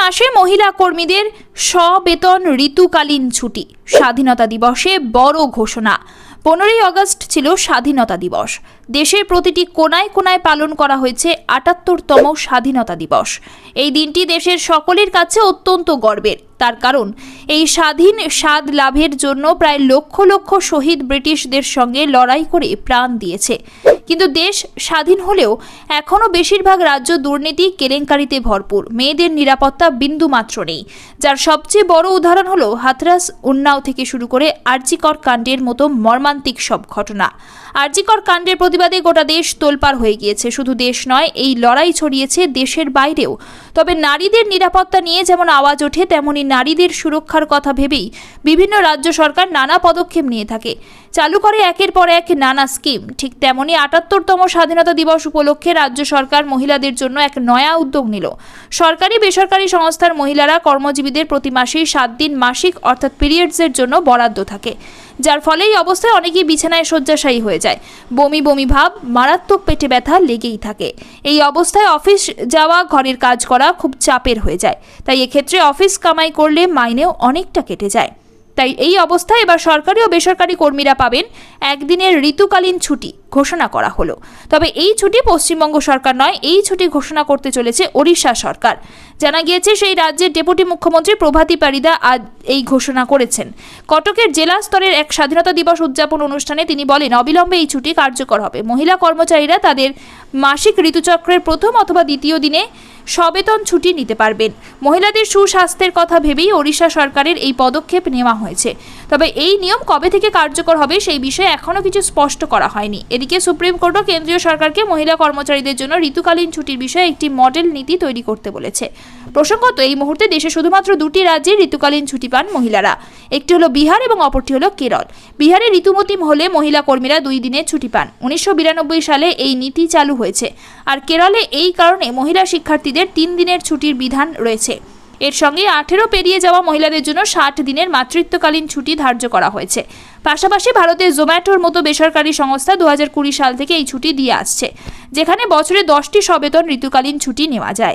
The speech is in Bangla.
মাসে মহিলা কর্মীদের সবেতন ঋতুকালীন ছুটি, স্বাধীনতা দিবসে বড় ঘোষণা। পনেরোই আগস্ট ছিল স্বাধীনতা দিবস। দেশের প্রতিটি কোনায় কোনায় পালন করা হয়েছে আটাত্তরতম স্বাধীনতা দিবস। এই দিনটি দেশের সকলের কাছে অত্যন্ত গর্বের। তার কারণ। এই স্বাধীন স্বাদ লাভের জন্য প্রায় লক্ষ লক্ষ শহীদ ব্রিটিশদের সঙ্গে লড়াই করে প্রাণ দিয়েছে। কিন্তু দেশ স্বাধীন হলেও এখনও বেশিরভাগ রাজ্য দুর্নীতি কেলেঙ্কারিতে ভরপুর। মেয়েদের নিরাপত্তা বিন্দু মাত্র নেই। যার সবচেয়ে বড় উদাহরণ হলো হাথরাস উন্নাও থেকে শুরু করে আরজিকর কাণ্ডের মতো মর্মান্তিক সব ঘটনা। আরজিকর কাণ্ডের প্রতিবাদে গোটা দেশ তোলপাড় হয়ে গিয়েছে। শুধু দেশ নয়, এই লড়াই ছড়িয়েছে দেশের বাইরেও। তবে নারীদের নিরাপত্তা নিয়ে যেমন আওয়াজ ওঠে, তেমনি নারীদের সুরক্ষার কথা ভেবেই বিভিন্ন রাজ্য সরকার নানা পদক্ষেপ নিয়ে থাকে। চালু করে একের পর এক নানা স্কিম। ঠিক তেমনি আটাত্তরতম স্বাধীনতা দিবস উপলক্ষে রাজ্য সরকার মহিলাদের জন্য এক নয়া উদ্যোগ নিল। সরকারি বেসরকারি সংস্থার মহিলারা কর্মজীবীদের প্রতি মাসেই সাত দিন মাসিক অর্থাৎ পিরিয়ডসের জন্য বরাদ্দ থাকে। যার ফলে এই অবস্থায় অনেকেই বিছানায় শয্যাশায়ী হয়ে যায়। বমি বমি ভাব, মারাত্মক পেটে ব্যথা লেগেই থাকে। এই অবস্থায় অফিস যাওয়া, ঘরের কাজ করা খুব চাপের হয়ে যায়। তাই এক্ষেত্রে অফিস কামাই করলে মাইনেও অনেকটা কেটে যায়। তাই এই অবস্থায় এবার সরকারি ও বেসরকারি কর্মীরা পাবেন একদিনের ঋতুকালীন ছুটি ঘোষণা করা হলো। তবে এই ছুটি পশ্চিমবঙ্গ সরকার নয়, এই ছুটি ঘোষণা করতে চলেছে ওড়িশা সরকার। জানা গিয়েছে সেই রাজ্যের ডেপুটি মুখ্যমন্ত্রী প্রভাতী পারিদা আজ এই ঘোষণা করেছেন। কটকের জেলা স্তরের এক স্বাধীনতা দিবস উদযাপন অনুষ্ঠানে তিনি বলেন, অবিলম্বে এই ছুটি কার্যকর হবে। মহিলা কর্মচারীরা তাদের মাসিক ঋতুচক্রের প্রথম অথবা দ্বিতীয় দিনে সবেতন ছুটি নিতে পারবেন। মহিলাদের সুস্বাস্থ্যের কথা ভেবেই ওড়িশা সরকারের এই পদক্ষেপ নেওয়া হয়েছে। তবে এই নিয়ম কবে থেকে কার্যকর হবে সেই বিষয়ে এখনও কিছু স্পষ্ট করা হয়নি। এদিকে সুপ্রিম কোর্টও কেন্দ্রীয় সরকারকে মহিলা কর্মচারীদের জন্য ঋতুকালীন ছুটির বিষয়ে একটি মডেল নীতি তৈরি করতে বলেছে। প্রসঙ্গত, এই মুহূর্তে দেশে শুধুমাত্র দুটি রাজ্যে ঋতুকালীন ছুটি পান মহিলারা। একটি হলো বিহার এবং অপরটি হলো কেরল। বিহারে ঋতুমতি হলে মহিলা কর্মীরা দুই দিনের ছুটি পান। উনিশশো বিরানব্বই সালে এই নীতি চালু হয়েছে। আর কেরলে এই কারণে মহিলা শিক্ষার্থীদের তিন দিনের ছুটির বিধান রয়েছে। এর সঙ্গে আঠেরো পেরিয়ে যাওয়া মহিলাদের জন্য ষাট দিনের মাতৃত্বকালীন ছুটি ধার্য করা হয়েছে। পাশাপাশি ভারতের জোম্যাটোর মতো বেসরকারি সংস্থা দু হাজার কুড়ি সাল থেকে এই ছুটি দিয়ে আসছে, যেখানে বছরে দশটি সবেতন ঋতুকালীন ছুটি নেওয়া যায়।